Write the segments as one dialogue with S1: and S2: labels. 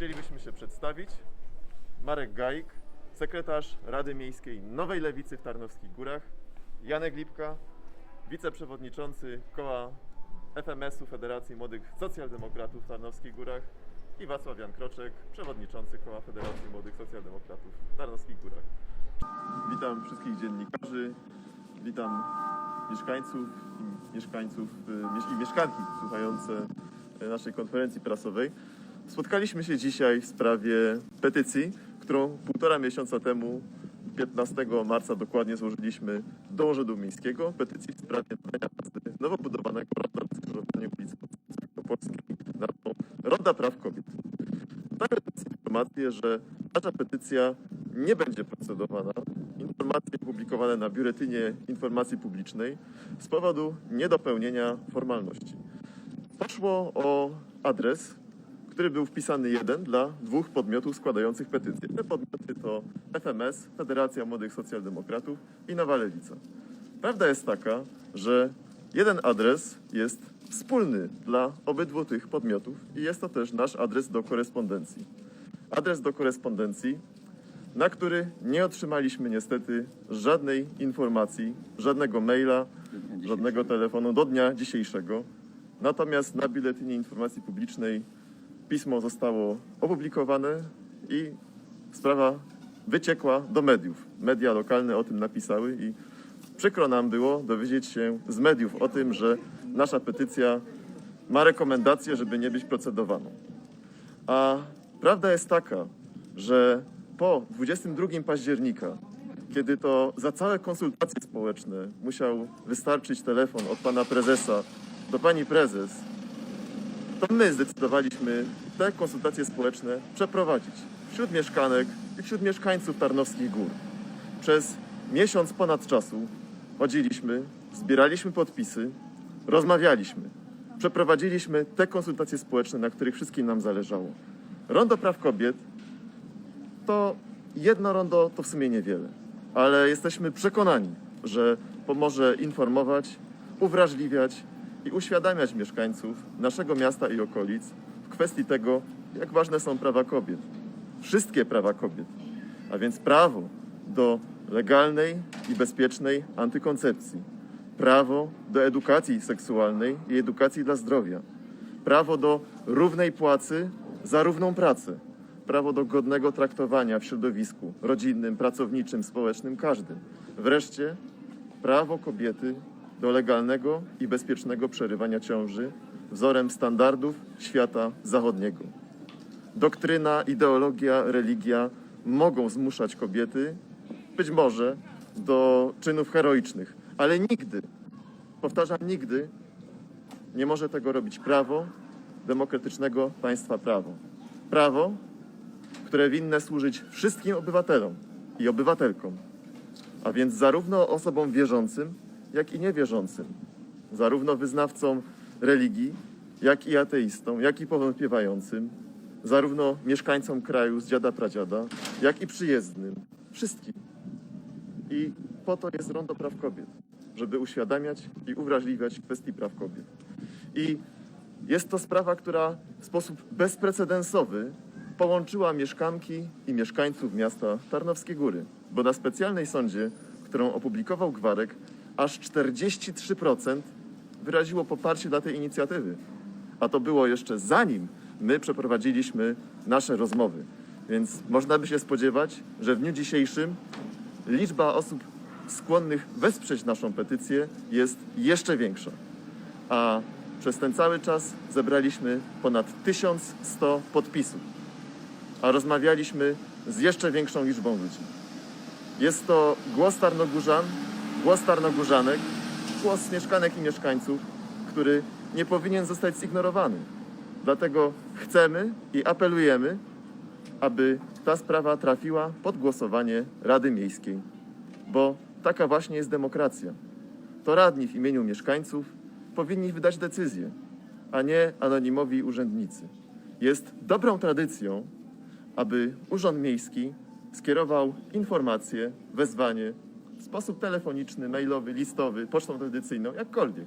S1: chcielibyśmy się przedstawić. Marek Gajik, sekretarz Rady Miejskiej Nowej Lewicy w Tarnowskich Górach, Janek Lipka, wiceprzewodniczący koła FMS-u Federacji Młodych Socjaldemokratów w Tarnowskich Górach i Wacław Jan Kroczek, przewodniczący koła Federacji Młodych Socjaldemokratów w Tarnowskich Górach. Witam wszystkich dziennikarzy, witam mieszkańców i mieszkańców y, i mieszkanki słuchające y, naszej konferencji prasowej. Spotkaliśmy się dzisiaj w sprawie petycji, którą półtora miesiąca temu, 15 marca dokładnie złożyliśmy do Urzędu Miejskiego. Petycji w sprawie nadania nazwy nowo budowanego ronda na skrzyżowaniu ulicy Polskiej na Ronda Praw Kobiet. Mamy informację, że nasza petycja nie będzie procedowana. Informacje publikowane na Biuletynie Informacji Publicznej z powodu niedopełnienia formalności. Poszło o adres, który był wpisany jeden dla dwóch podmiotów składających petycję. Te podmioty to FMS, Federacja Młodych Socjaldemokratów i Nowa Lewica. Prawda jest taka, że jeden adres jest wspólny dla obydwu tych podmiotów i jest to też nasz adres do korespondencji. Adres do korespondencji, na który nie otrzymaliśmy niestety żadnej informacji, żadnego maila, żadnego telefonu do dnia dzisiejszego. Natomiast na biuletynie informacji publicznej pismo zostało opublikowane i sprawa wyciekła do mediów. Media lokalne o tym napisały i przykro nam było dowiedzieć się z mediów o tym, że nasza petycja ma rekomendację, żeby nie być procedowaną. A prawda jest taka, że po 22 października, kiedy to za całe konsultacje społeczne musiał wystarczyć telefon od pana prezesa do pani prezes, to my zdecydowaliśmy te konsultacje społeczne przeprowadzić wśród mieszkanek i wśród mieszkańców Tarnowskich Gór. Przez miesiąc ponad czasu chodziliśmy, zbieraliśmy podpisy, rozmawialiśmy, przeprowadziliśmy te konsultacje społeczne, na których wszystkim nam zależało. Rondo Praw Kobiet to jedno rondo to w sumie niewiele, ale jesteśmy przekonani, że pomoże informować, uwrażliwiać i uświadamiać mieszkańców naszego miasta i okolic w kwestii tego, jak ważne są prawa kobiet. Wszystkie prawa kobiet, a więc prawo do legalnej i bezpiecznej antykoncepcji, prawo do edukacji seksualnej i edukacji dla zdrowia, prawo do równej płacy za równą pracę, prawo do godnego traktowania w środowisku rodzinnym, pracowniczym, społecznym, każdym. Wreszcie prawo kobiety do legalnego i bezpiecznego przerywania ciąży wzorem standardów świata zachodniego. Doktryna, ideologia, religia mogą zmuszać kobiety, być może, do czynów heroicznych, ale nigdy, powtarzam, nigdy nie może tego robić prawo demokratycznego państwa prawo. Prawo, które winne służyć wszystkim obywatelom i obywatelkom, a więc zarówno osobom wierzącym, jak i niewierzącym, zarówno wyznawcom religii, jak i ateistom, jak i powątpiewającym, zarówno mieszkańcom kraju z dziada pradziada, jak i przyjezdnym, wszystkim. I po to jest Rondo Praw Kobiet, żeby uświadamiać i uwrażliwiać kwestii praw kobiet. I jest to sprawa, która w sposób bezprecedensowy połączyła mieszkanki i mieszkańców miasta Tarnowskie Góry, bo na specjalnej sądzie, którą opublikował Gwarek, aż 43% wyraziło poparcie dla tej inicjatywy. A to było jeszcze zanim my przeprowadziliśmy nasze rozmowy. Więc można by się spodziewać, że w dniu dzisiejszym liczba osób skłonnych wesprzeć naszą petycję jest jeszcze większa. A przez ten cały czas zebraliśmy ponad 1100 podpisów, a rozmawialiśmy z jeszcze większą liczbą ludzi. Jest to głos Tarnogórzan, głos Tarnogórzanek, głos mieszkanek i mieszkańców, który nie powinien zostać zignorowany. Dlatego chcemy i apelujemy, aby ta sprawa trafiła pod głosowanie Rady Miejskiej, bo taka właśnie jest demokracja. To radni w imieniu mieszkańców powinni wydać decyzję, a nie anonimowi urzędnicy. Jest dobrą tradycją, aby Urząd Miejski skierował informację, wezwanie w sposób telefoniczny, mailowy, listowy, pocztą tradycyjną, jakkolwiek,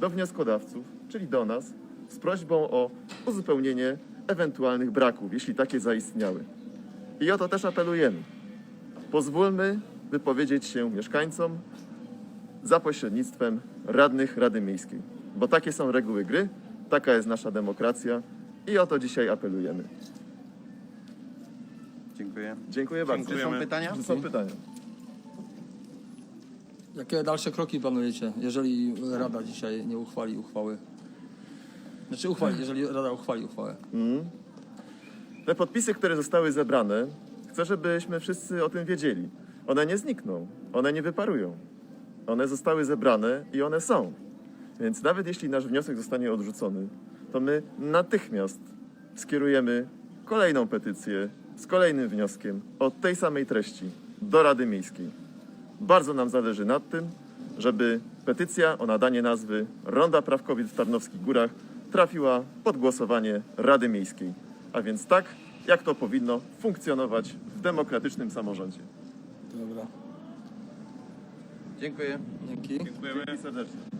S1: do wnioskodawców, czyli do nas, z prośbą o uzupełnienie ewentualnych braków, jeśli takie zaistniały. I o to też apelujemy. Pozwólmy wypowiedzieć się mieszkańcom za pośrednictwem radnych Rady Miejskiej, bo takie są reguły gry, taka jest nasza demokracja i o to dzisiaj apelujemy.
S2: Dziękuję.
S1: Dziękuję bardzo.
S2: Czy są pytania?
S1: Czy są pytania?
S3: Jakie dalsze kroki planujecie, jeżeli Rada dzisiaj nie uchwali uchwały? Znaczy uchwali, jeżeli Rada uchwali uchwałę.
S1: Te podpisy, które zostały zebrane, chcę, żebyśmy wszyscy o tym wiedzieli. One nie znikną, one nie wyparują. One zostały zebrane i one są. Więc nawet jeśli nasz wniosek zostanie odrzucony, to my natychmiast skierujemy kolejną petycję z kolejnym wnioskiem o tej samej treści do Rady Miejskiej. Bardzo nam zależy na tym, żeby petycja o nadanie nazwy Ronda Praw Kobiet w Tarnowskich Górach trafiła pod głosowanie Rady Miejskiej. A więc tak, jak to powinno funkcjonować w demokratycznym samorządzie.
S3: Dobra,
S2: Dziękuję.
S3: dzięki.
S1: Dziękuję serdecznie.